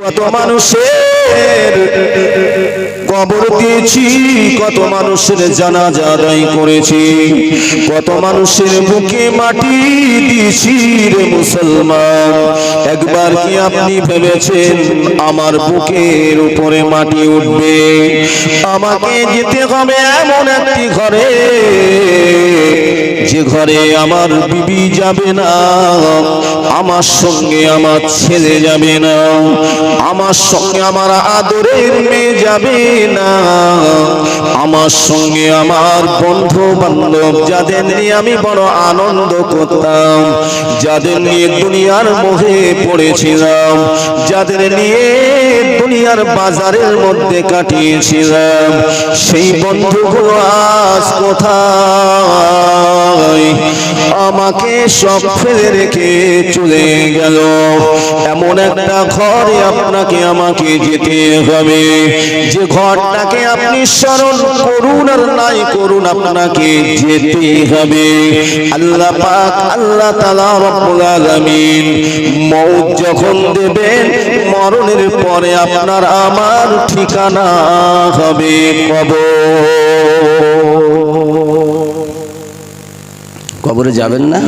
কত মানুষের। কবর দিয়েছি। কত মানুষের জানাজা আদায় করেছি। কত মানুষের বুকে মাটি দিয়েছি রে মুসলমান। একবার কি আপনি ভেবেছেন আমার বুকের উপরে মাটি উঠবে? আমাকে যেতে হবে এমন একটি ঘরে। যে ঘরে আমার বিবি যাবে না, আমার সঙ্গে আমার ছেলে যাবে না, আমার সঙ্গে আমার আদরের মেয়ে যাবে না। আমার সঙ্গে আমার বন্ধু বান্ধব যাদের নিয়ে আমি বড় আনন্দ করতাম, যাদের নিয়ে দুনিয়ার মোহে পড়েছিলাম, যাদের নিয়ে দুনিয়ার বাজারের মধ্যে কাটিয়েছিলাম। সেই বন্ধুগুলো আজ কোথায়? আমাকে সব ফেলে রেখে চলে গেল। এমন একটা ঘরে আপনাকে আমাকে যেতে হবে। যে ঘরটাকে আপনি স্মরণ করুন আর নাই করুন আপনাকে যেতে হবে। আল্লাহ পাক, আল্লাহ তাআলা রব্বুল আলামিন মৌত যখন দেবেন, মরণের পরে আপনার আমার ঠিকানা হবে কবর। কবরে যাবেন না?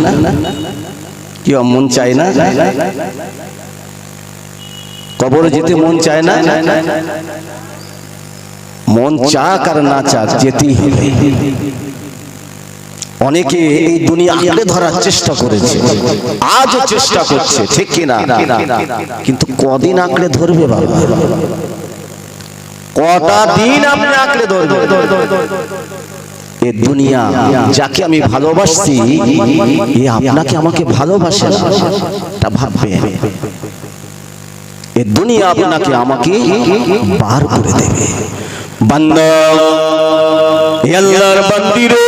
কি মন চায় না? কবরে যেতে মন চায় না? মন চাক আর না চাক, যেতেই হবে। অনেকে এই দুনিয়া আঁকড়ে ধরার চেষ্টা করেছে। আজও চেষ্টা করছে ঠিক কিনা? কিন্তু কদিন আঁকড়ে ধরবে বাবা? কটা দিন আপনি আঁকড়ে ধরবে? এ দুনিয়া যাকে আমি ভালোবাসছি এ আপনাকে আমাকে ভালোবাসে তা ভাববে। এ দুনিয়া আপনাকে আমাকে বার করে দেবে। বান্দা আল্লাহর বান্দিরে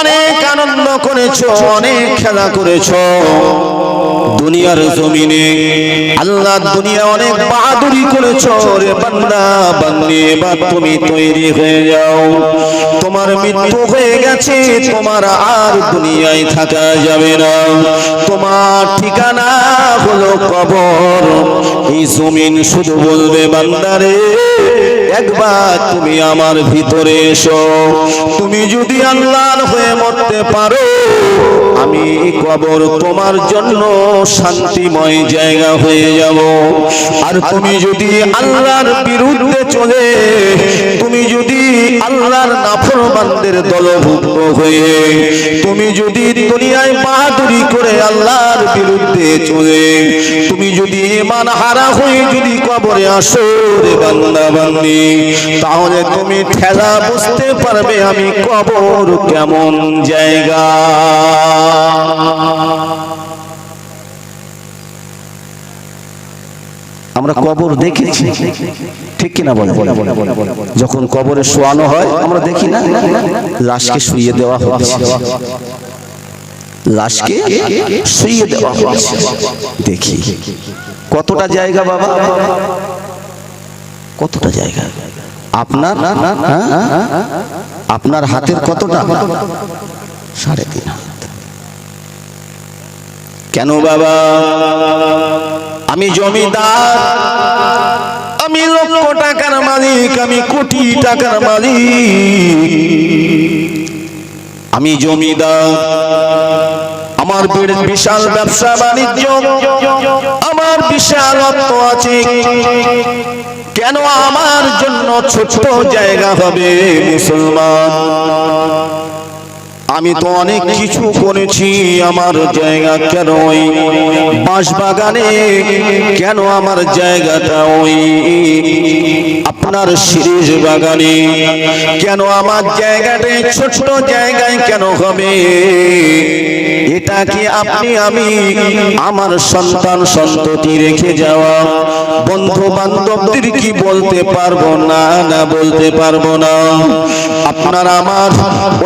অনেক আনন্দ করেছ, অনেক খেলা করেছ। দুনিয়ার জমিনে আল্লাহ দুনিয়া অনেক বাহাদুরি করেছ রে বান্দা, বান্দি, এবার তুমি তৈরি হয়ে যাও। তোমার মৃত্যু হয়ে গেছে, তোমার আর দুনিয়ায় থাকা যাবে না। তোমার ঠিকানা হলো কবর। এই জমিন শুধু বলবে বান্দারে একবার তুমি আমার ভিতরে এসো। তুমি যদি আল্লাহর হয়ে মরতে পারো আমি কবর তোমার জন্য শান্তিময় জায়গা হয়ে যাব। আর তুমি যদি আল্লাহর বিরুদ্ধে চলে, তুমি যদি আল্লাহর নাফরমানদের দলভুক্ত হয়ে, তুমি যদি দুনিয়ায় বাহাদুরি করে আল্লাহর বিরুদ্ধে চলে, তুমি যদি ইমান হারা হয়ে যদি কবরে আসো রে বান্দা বান্দি তাহলে তুমি ঠেলা বুঝতে পারবে আমি কবর কেমন জায়গা। আমরা কবর দেখেছি। ঠিক কিনা বলে যখন কবরে শোয়ানো হয়, আমরা দেখি না? লাশকে শুয়ে দেওয়া হচ্ছে। লাশকে শুয়ে দেওয়া হচ্ছে। দেখি। কতটা জায়গা বাবা? কতটা জায়গা? আপনার হ্যাঁ? আপনার হাতের কতটা? সাড়ে তিন হাত। কেন বাবা? আমি জমিদার, আমি লক্ষ টাকার মালিক, আমি কোটি টাকার মালিক। আমি জমিদার, আমার বিশাল ব্যবসা বাণিজ্য, আমার বিশাল অর্থ আছে। কেন আমার জন্য ছোট জায়গা হবে মুসলমান? আমি তো অনেক কিছু করেছি আমার জায়গা কেন ওই? বাঁশ বাগানে কেন আমার জায়গাটা ওই? আপনার সিরিজ বাগানে কেন আমার জায়গাটা এই ছোট জায়গায় কেন হবে? এটা কি আপনি আমি আমার সন্তান সন্ততি রেখে যাওয়া? বন্ধু বান্ধবদের কি বলতে পারব না না বলতে পারব না? আপনার আমার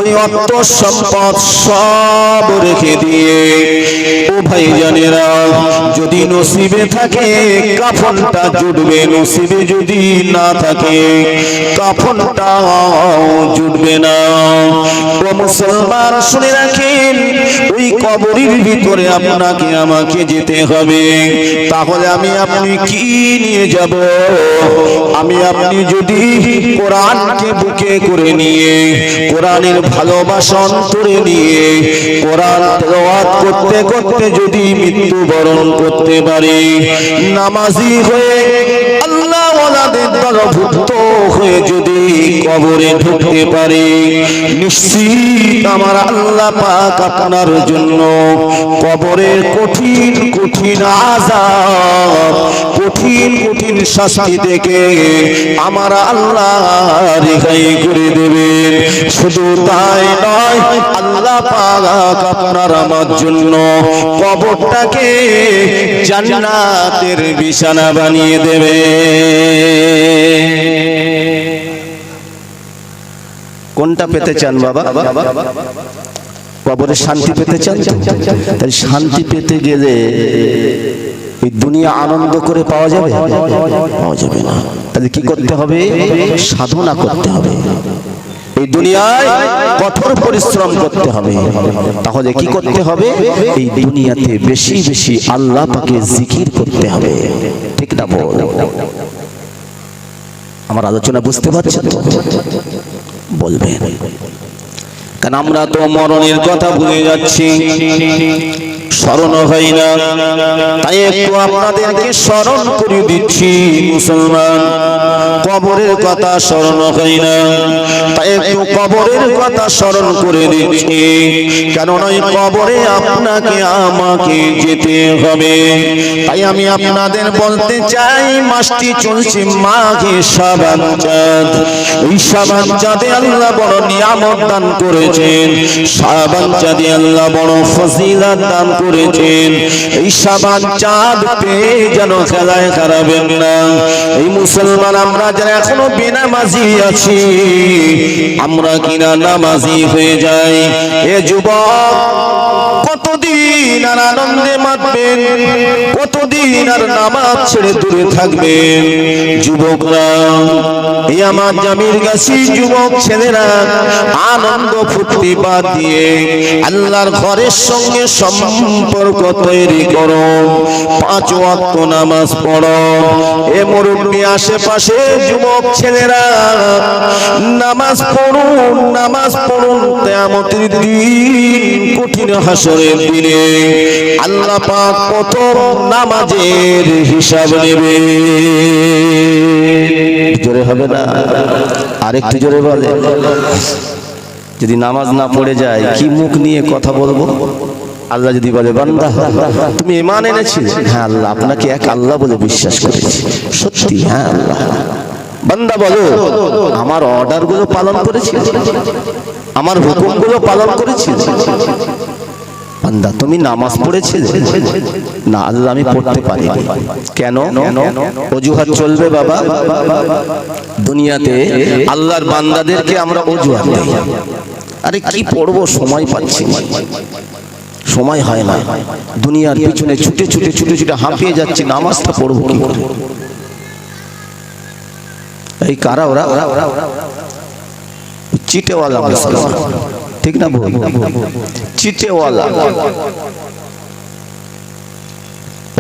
ওই অর্থ সম্পদ সব রেখে দিয়ে, ও ভাই জানেরা যদি নসিবে থাকে, কাফনটা জুটবে। নসিবে যদি না থাকে, কাফনটা জুটবে না। ও মুসলমান, শুনে রাখেন, ওই কবরের ভিতরে আপনাকে, আমাকে যেতে হবে। তাহলে আমি আপনি কি নিয়ে যাব? আমি আপনি যদি কোরআনকে বুকে করে নিয়ে, কোরআনের ভালোবাসা অন্তরে নিয়ে কোরআন তেলাওয়াত করতে করতে যদি মৃত্যু বরণ করতে পারে নামাজি হয়ে ওয়ালাদের দলভুক্ত হয়ে যদি কবরে ঢুকতে পারি, নিশ্চিত আমার আল্লাহ জন্য কবরের কঠিন কঠিন কঠিন কঠিন শাস্তি থেকে আমার রেখাই শুধু তাই নয়, আল্লাহ পাক আপনার আমার জন্য কবরটাকে জান্নাতের বিছানা বানিয়ে দেবে কোনটা পেতে চান বাবা? কবরে শান্তি পেতে চান? তাই শান্তি পেতে গেলে এই দুনিয়া আনন্দ করে পাওয়া যাবে? পাওয়া যাবে না। তাহলে কি করতে হবে? সাধনা করতে হবে। এই দুনিয়ায় কঠোর পরিশ্রম করতে হবে। তাহলে কি করতে হবে? এই দুনিয়াতে বেশি বেশি আল্লাহ পাকে জিকির করতে হবে। ঠিক না বল? আমার আলোচনা বুঝতে পারছেন? তো বলবেন। কারণ আমরা তো মরণের কথা ভুলে যাচ্ছি? স্মরণ হয় না। তাই একটু আপনাদেরকে স্মরণ করে দিচ্ছি, মুসলমান। কবরের কথা স্মরণ হয় না। তাই একটু কবরের কথা স্মরণ করে দিচ্ছি। কেননা এই কবরে আপনাকে, আমাকে যেতে হবে। তাই আমি আপনাদের বলতে চাই, মাসটি চলছে মাঘে সাবান চাঁদ। এই সাবান চাঁদে আল্লাহ বড় নিয়ামত দান করেছেন। সাবান চাঁদে আল্লাহ বড় ফজিলাত দান করেছেন। এই সাবান চাঁদ পেয়ে যেন খেলায় খারাপেন না। এই মুসলমান, আমরা যারা এখনও বেনামাজি আছি, আমরা কিনা নামাজি হয়ে যাই। এ যুবক কতদিন আর আনন্দে মাতবেন? কতদিন আর নামাজ ছেড়ে দূরে থাকবেন? যুবকরা, এই আমার জামির গাছি যুবক ছেলেরা, আনন্দ ফুর্তি বাদ দিয়ে আল্লাহর ঘরের সঙ্গে সম্পর্ক তৈরি করো। পাঁচ ওয়াক্ত নামাজ পড়ো। এ মুরব্বী আশেপাশে যুবক ছেলেরা, নামাজ পড়ুন নামাজ পড়ুন। তেমতের দিন কঠিন হাসরের আল্লাহ পাক কত নামাজের হিসাব নেবে। জোরে হবে না? আরেকটু জোরে বলে। যদি নামাজ না পড়ে যায়, কি মুখ নিয়ে কথা বলব? আল্লাহ যদি বলে, বান্দা, তুমি ইমান এনেছিলে হ্যাঁ আল্লাহ, আপনাকে এক আল্লাহ বলে বিশ্বাস করেছি। সত্যি হ্যাঁ আল্লাহ। বান্দা, বলো, আমার অর্ডারগুলো পালন করেছি আমার হুকুমগুলো পালন করেছি বান্দা, তুমি নামাজ পড়েছিলে? না, আল্লাহ আমি পড়তে পারিনি। কেন? অজুহাত চলবে বাবা। দুনিয়াতে আল্লাহর বান্দাদেরকে আমরা অজুহাত দিই। আরে কি পড়ব, সময় পাচ্ছি। সময় হয় না। দুনিয়ার পিছনে ছুটে ছুটে ছুটে ছুটে হাঁপিয়ে যাচ্ছি, নামাজটা পড়ব কি করে? এই কারা ওরা? চিটেওয়ালা মুসলমান। ঠিক না ভুল চিটেওয়ালা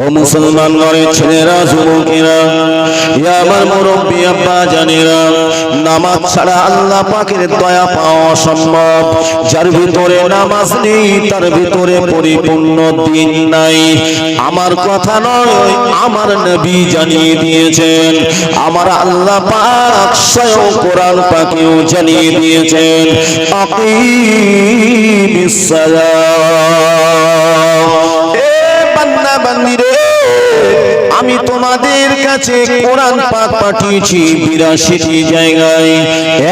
ও মুসলমান ঘরের ছেলেরা, যুবকেরা আমার মুরব্বী, আব্বা জানেরা, নামাজ ছাড়া আল্লাহ পাকের দয়া পাওয়া অসম্ভব। যার ভিতরে নামাজ নেই, তার ভিতরে পরিপূর্ণ দিন নাই। আমার কথা নয়, আমার নবী জানিয়ে দিয়েছেন। আমার আল্লাহ পাক স্বয়ং কোরআন পাকেও জানিয়ে দিয়েছেন। বান্দা আমি তোমাদের কাছে কোরআন পাক পাঠিয়েছি বিরাশিটি জায়গায়।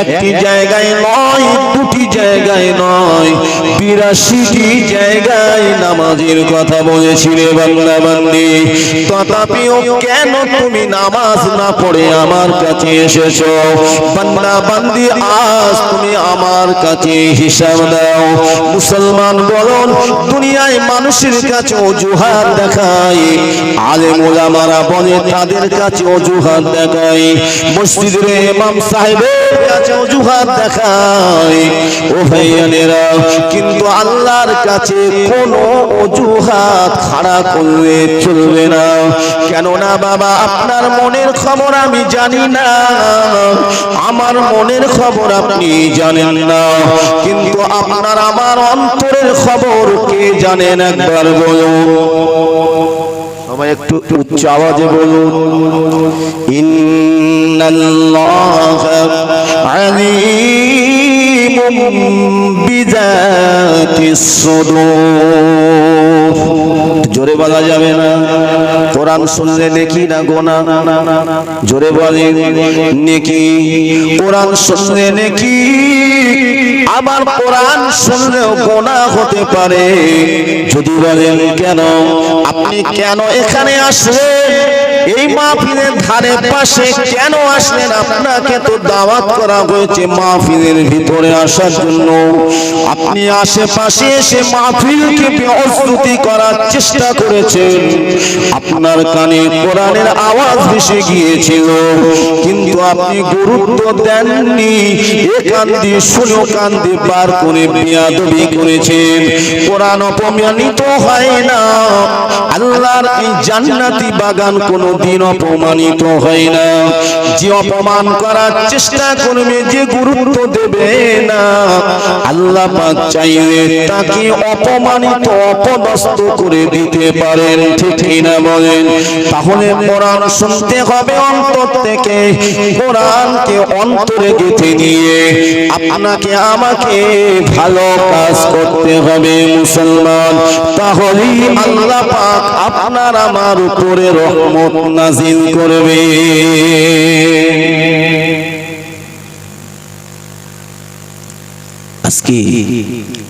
একটি জায়গায় নয় দুটি জায়গায় নয়, বিরাশিটি জায়গায় নামাজের কথা বলেছিলে বাংলা বান্দি তথাপিও কেন তুমি নামাজ না পড়ে আমার কাছে এসেছ? বান্দা বান্দি আজ তুমি আমার কাছে হিসাব দাও। মুসলমান বলুন, দুনিয়ায় মানুষের কাছে অজুহাত দেখায়। আলেম ওলামারা বলে, তাদের কাছে অজুহাত দেখায়। মসজিদের ইমাম সাহেবের কাছে অজুহাত দেখায়। কিন্তু আল্লাহর কাছে কোনো অজুহাত খাড়া করলে চলবে না। কেননা বাবা, আপনার মনের খবর আমি জানি না। আমার মনের খবর আপনি জানেন না। কিন্তু আপনার আমার অন্তরের খবর কে জানেন একবার বলুন সবাই একটু উচ্চ আওয়াজে বলুন। ইন্নাল্লাহ আলিমুম বিজাতিস সুদূর জোরে বলা যাবে না। কোরআন শুনলে নেকি না গোনা? জোরে বলে, নেকি। কোরআন শুনলে নেকি? আবার কোরআন শুনলেও গোনা হতে পারে। যদি বলেন কেন? আপনি কেন এখানে আসলেন এই মাহফিলের ধারে পাশে কেন আসলেন? আপনাকে তো দাওয়াত করা হয়েছে মাহফিলের ভিতরে আসার জন্য। আপনি আশেপাশে এসে মাহফিলকে অস্তুতি করার চেষ্টা করেছেন। আপনার কানে কোরআনের আওয়াজ ভেসে গিয়েছিল, কিন্তু আপনি গুরুত্ব দেননি। এ কান দিয়ে শুনো কান দিয়ে পার করে বিয়াদবি করেছেন। কোরআন অপমানিত হয় না। আল্লাহর এই জান্নাতি বাগান কোনো দিন অপমানিত হয় না। যে অপমান করার চেষ্টা করবে, যে গুরুত্ব দেবে না। আল্লাহ পাক চাইলে তাকে অপমানিত, অপদস্থ করে দিতে পারেন, ঠিক না বলেন? তাহলে কোরআন শুনতে হবে অন্তর থেকে, কোরআনকে অন্তরে গেঁথে নিয়ে আপনাকে, আমাকে ভালো কাজ করতে হবে মুসলমান। তাহলেই আল্লাহ পাক আপনার আমার উপরে রহমত নাজিল করবে। আজকে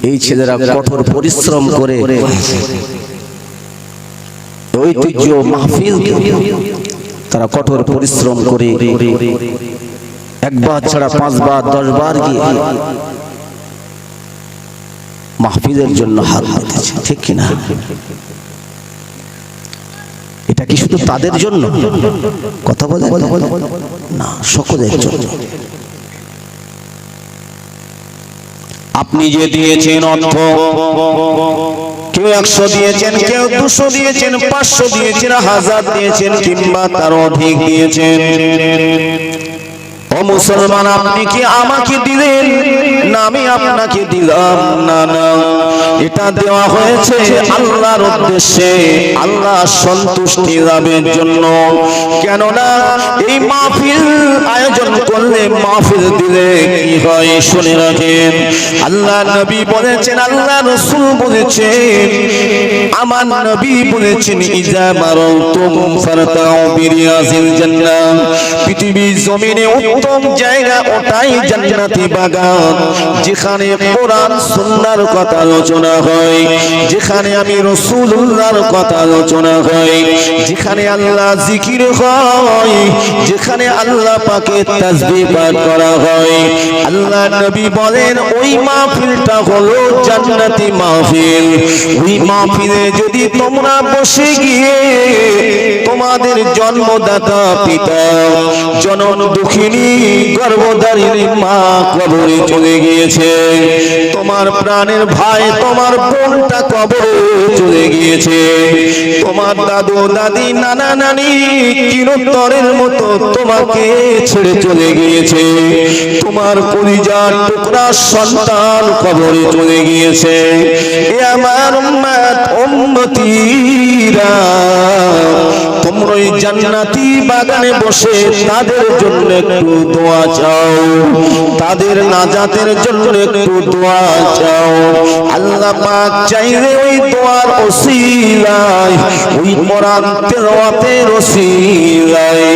এই ছেলেরা কঠোর পরিশ্রম করে ঐতিহ্য মাহফিল তারা কঠোর পরিশ্রম করে একবার ছাড়া পাঁচবার, দশবার গিয়ে মাহফিলের জন্য হাত পেতেছে ঠিক কিনা? এটা কি শুধু তাদের জন্য? কথা বলে না? সকলের জন্য। আপনি যে দিয়েছেন অর্থ, কেউ একশো দিয়েছেন, কেউ দুশো দিয়েছেন, পাঁচশো দিয়েছেন, হাজার দিয়েছেন, কিংবা তার অধিক দিয়েছেন। মুসলমান, আপনি কি আমাকে দিলেন? না, আমি আপনাকে দিলাম, না না। এটা দেওয়া হয়েছে আল্লাহর উদ্দেশ্যে আল্লাহ সন্তুষ্টি লাভের জন্য। কেননা এই মাহফিল আয়োজন করলে মাহফিল দিলে কি হয় শুনে রাখেন। আল্লাহ নবী বলেছেন, আল্লাহ রসুল বলেছেন, আমার নবী বলেছেন ইজা মারাতুম ফারতাউ বিরিয়াজিল জান্নাহ। পৃথিবীর জমিনে উত্তম জায়গা, ওটাই জান্নাতি বাগান। যেখানে কোরআন সুন্নাহর কথা আলোচনা হয়, যেখানে আমি রসুল্লাহর কথা আলোচনা হয়, যেখানে আল্লাহ জিকির হয়, যেখানে আল্লাহ পাকে তাজবি পাঠ করা হয় আল্লাহ নবী বলেন, ওই মাহফিলটা হলো জান্নাতি মাহফিল। ওই মাহফিলে যদি তোমরা বসে গিয়ে তোমাদের জন্মদাতা পিতা জনন দুঃখিনী গর্ভধারিণী মা কবরে চলে গিয়েছে। তোমার প্রাণের ভাই, তোমার বোনটা কবরে চলে গিয়েছে। তোমার দাদু, দাদি, নানা, নানি চিরতরের মতো তোমাকে ছেড়ে চলে গিয়েছে। তোমার পরিজার টুকরা সন্তান কবরে চলে গিয়েছে। এ আমার উম্মত উম্মতিরা। ওই জান্নাতি বাগানে বসে তাদের জন্য একটু দোয়া চাও। তাদের নাজাতের জন্য একটু দোয়া চাও। আল্লাহ পাক চাইলে ওই দোয়ার ওসিলায় ওই কোরআন তেলাওয়াতের ওসিলায়।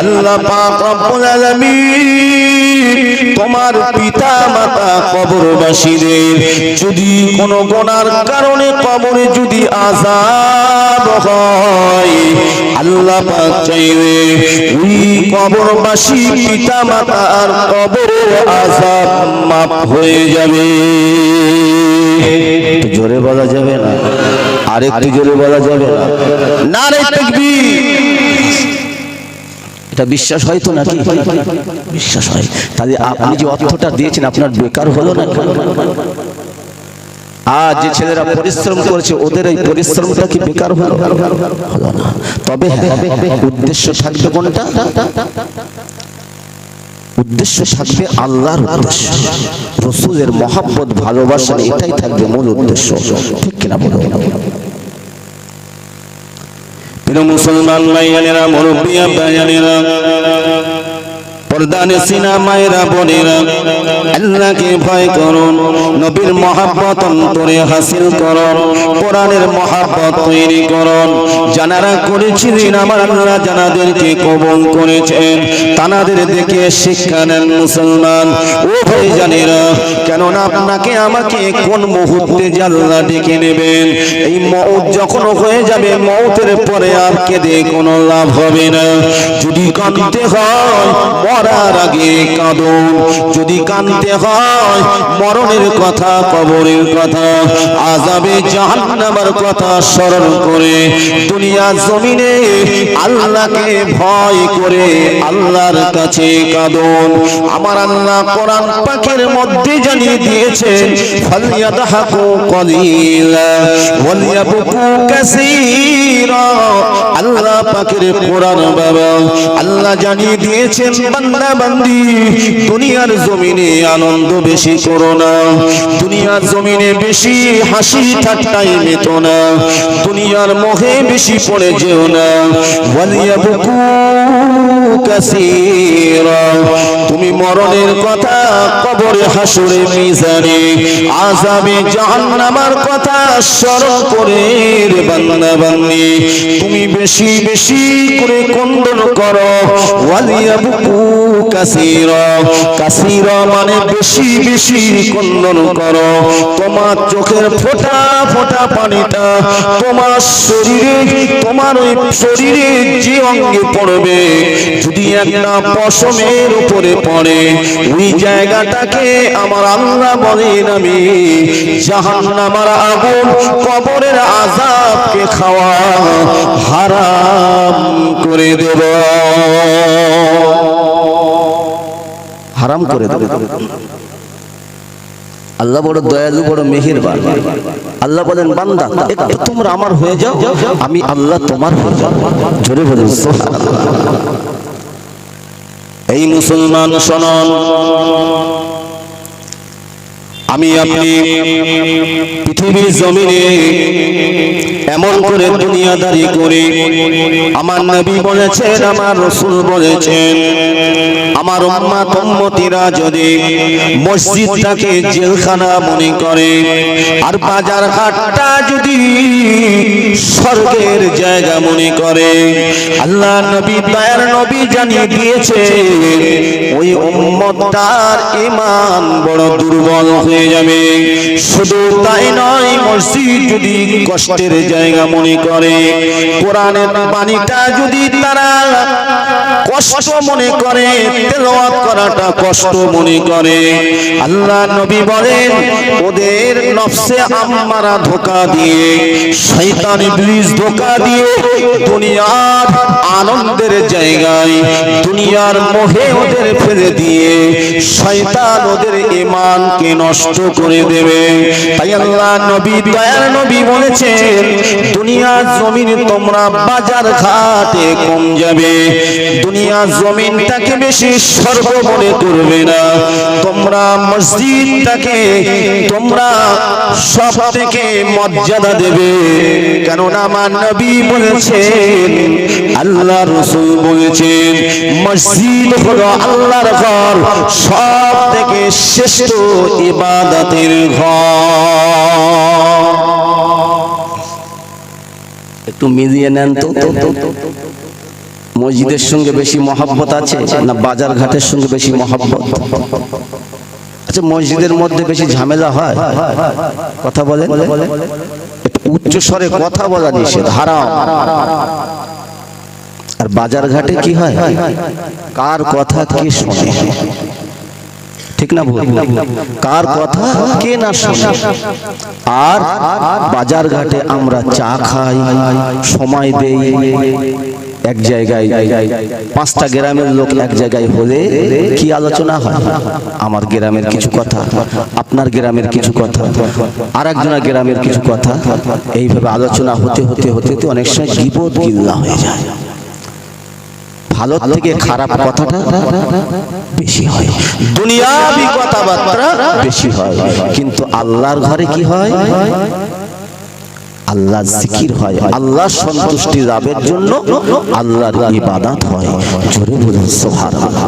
আল্লাহ পাক রব্বুল আলামিন তোমার পিতা মাতা কবরবাসীদের যদি কোনো গোনার কারণে কবরে যদি আযাব হয় আল্লাহ চাইলে ওই কবরবাসী পিতা মাতার কবর হয়ে যাবে। জোরে বলা যাবে না? আর একটু জোরে বলা যাবে না? নারে তাকবীর। এটা বিশ্বাস হয় তো নাকি? বিশ্বাস হয়। তাহলে আপনি যে অর্থটা দিয়েছেন, আপনার বেকার হলো না আজ যে ছেলেরা পরিশ্রম করেছে, ওদের এই পরিশ্রমটা কি বেকার হলো? তবে হ্যাঁ উদ্দেশ্য থাকবে কোনটা? উদ্দেশ্য থাকবে আল্লাহর উদ্দেশ্য। রসুলের মহাব্বত, ভালোবাসা, এটাই থাকবে মূল উদ্দেশ্য। ঠিক কিনা বলো? মুসলমান ভাইয়ানেরা মুরব্বিয়া ভাইয়ানেরা পর্দানে সিনা মায়েরা বোনেরা আল্লাহকে ভয় করুন নবীর মহাব্বত অন্তরে হাসিল করুন কোরআনের মহাব্বত তৈরি করুন জানারা করেছিলেন, আমার আল্লাহ জানাদেরকে কবল করেছেন। তানাদের দেখে শিক্ষা নেন মুসলমান। ও ভাই জানেরা কেননা আপনাকে আমাকে কোন মুহূর্তে জাল্লা ডেকে নেবেন? এই মৌত যখন হয়ে যাবে মৌতের পরে আর কেঁদে কোনো লাভ হবে না। যদি কাঁদতে হয় মরার আগে কাঁদুন যদি কাঁদতে হয়, মরণের কথা, কবরের কথা আজাবে জাহান্নামের কথা স্মরণ করে দুনিয়া জমিনে আল্লাহকে ভয় করে আল্লাহর কাছে কাঁদুন আমার আল্লাহ কোরআন পাকের মধ্যে জানিয়ে দিয়েছেন, ফালিয়াদহাকু কলিলা, ওয়ালিয়াবকু কাসীরা। আল্লাহ পাকের কোরআন বাবা, আল্লাহ জানিয়ে দিয়েছেন বান্দি দুনিয়ার জমিনে আনন্দ বেশি করো না। দুনিয়ার জমিনে বেশি হাসি ঠাট্টাই মেত না। দুনিয়ার মোহে বেশি পড়ে যেও না। কাসীরা, তুমি মরণের কথা কবরে হাসুরে মিজানে, আযাবে জাহান্নামের কথা স্মরণ করে রে বান্দা বান্দি তুমি বেশি বেশি করে কন্দন করো। ওয়ালিয়াবকু কাসীরা। কাসীরা মানে বেশি বেশি কন্দন করো। তোমার চোখের ফোঁটা ফোঁটা পানিটা তোমার শরীরে, তোমার ওই শরীরে যে অঙ্গে পড়বে, যদি একটা পশমের উপরে পড়ে, ওই জায়গাটাকে আমার আল্লাহ বলেন আমি জাহান্নামার আগুন, কবরের আযাবকে খাওয়া হারাম করে দেব। হারাম করে দেবে। আল্লাহ বড় দয়ালু, বড় মেহেরবান। আল্লাহ বলেন, বান্দা তোমরা আমার হয়ে যাও, আমি আল্লাহ তোমার হয়ে যাও। জোরে এই মুসলমান শোনন আমি আপনি পৃথিবীর জমিনে এমন করে দুনিয়াদারি করে আমার নবী বলেছেন আমার রসুল বলেছেন আমার উম্মা উম্মতিরা যদি মসজিদটাকে জেলখানা মনে করে আর বাজার হাটটা যদি স্বর্গের জায়গা মনে করে আল্লাহ নবী দয়ার নবী জানিয়ে দিয়েছে ওই উম্মতটার ইমান বড় দুর্বল হয়ে যাবে। শুধু তাই নয় মসজিদ যদি কষ্টের জায়গা মনে করে কোরআনের বাণীটা যদি তারা কষ্ট মনে করে, তেলাওয়াত করাটা কষ্ট মনে করে। আল্লাহ নবী বলেন, ওদের নফসে আম্মারা ধোকা দিয়ে, শয়তান ইবলিস ধোকা দিয়ে দুনিয়ার আনন্দের জায়গায়, দুনিয়ার মোহে ওদের ফেলে দিয়ে, শয়তান ওদের ইমানকে নষ্ট করে দেবে। তাই আল্লাহ নবী দয়ার নবী বলেছেন, দুনিয়ার জমিনে তোমরা বাজার ঘাটে কম যাবে দুনিয়া দুনিয়া জমিনটাকে বেশি সর্ব মনে করবে না। তোমরা মসজিদটাকে তোমরা সব থেকে মর্যাদা দেবে। কেননা আমার নবী বলেছেন আল্লাহ রসুল বলেছেন মসজিদ হলো আল্লাহর ঘর সব থেকে শ্রেষ্ঠ ইবাদতের ঘর। একটু মিলিয়ে নেন তো। মসজিদের সঙ্গে বেশি মহাব্বত আছে না বাজার ঘাটের সঙ্গে বেশি মহাব্বত? আচ্ছা মসজিদের মধ্যে বেশি ঝামেলা হয়? কথা বলে উচ্চ স্বরে কথা বলা নিষেধ, হারাম। আর বাজার ঘাটে কি হয়? কার কথা কে শোনে? ঠিক না ভুল? কার কথা কে না শোনে? আর বাজার ঘাটে আমরা চা খাই, সময় দেই এক জায়গায় পাঁচটা গ্রামের লোক এক জায়গায় হলে কি আলোচনা হয়? আমার গ্রামের কিছু কথা, আপনার গ্রামের কিছু কথা আর একজনের গ্রামের কিছু কথা। এইভাবে আলোচনা হতে হতে হতে হতে অনেক সময় বিপদ গিল্লা হয়ে যায়। ভালো থেকে খারাপ কথাটা বেশি হয়। দুনিয়াবি কথাবার্তা বেশি হয়। কিন্তু আল্লাহর ঘরে কি হয়? আল্লাহ জিকির হয় আল্লাহ সন্তুষ্টি লাভের জন্য আল্লাহর ইবাদত হয়। জোরে বলুন সুবহানাল্লাহ।